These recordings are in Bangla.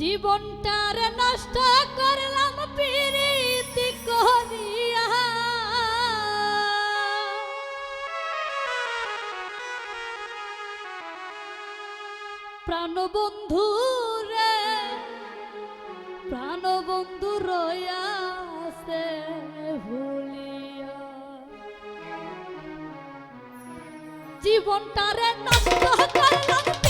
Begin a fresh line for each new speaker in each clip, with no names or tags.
জীবনটার নষ্ট করলাম প্রীতি করিয়া। প্রাণবন্ধু রে প্রাণবন্ধু রয়াসে ভুলিয়া। জীবনটারে নষ্ট করলাম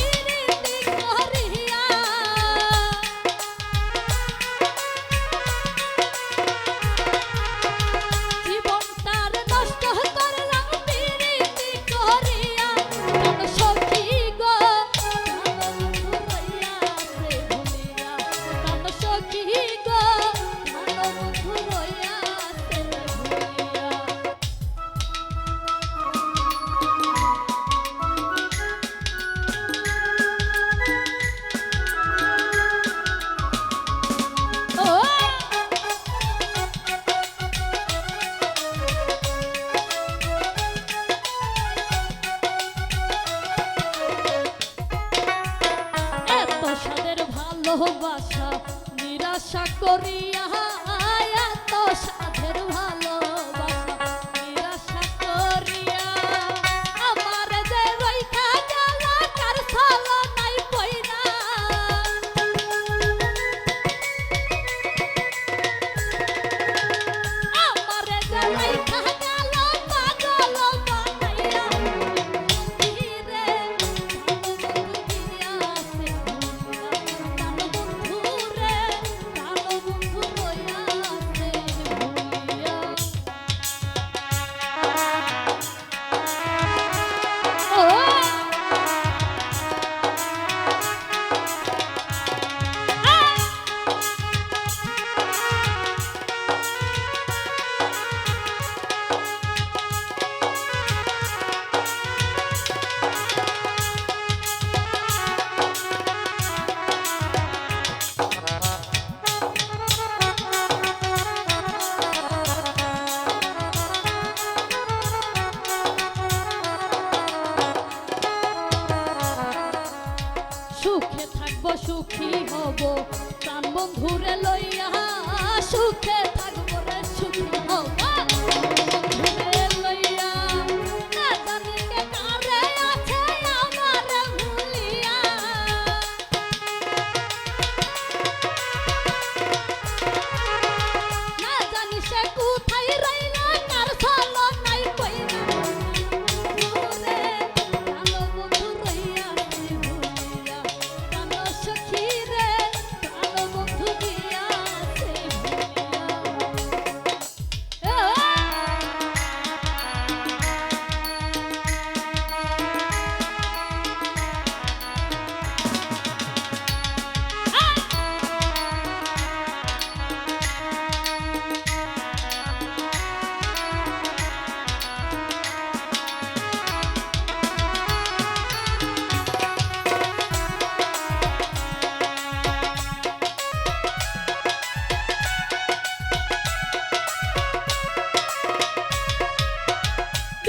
ভালোবাসা নিরাশা করিয়া সুখে থাকব সুখী হব। প্রাণ বন্ধুরে লইয়া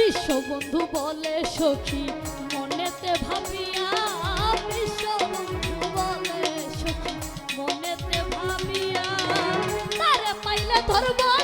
বিশ্ব বন্ধু বলে সখী, মনেতে ভাবিয়া বিশ্ব বন্ধু বলে সখী, মনেতে ভাবিয়া তারে পাইলে ধরবা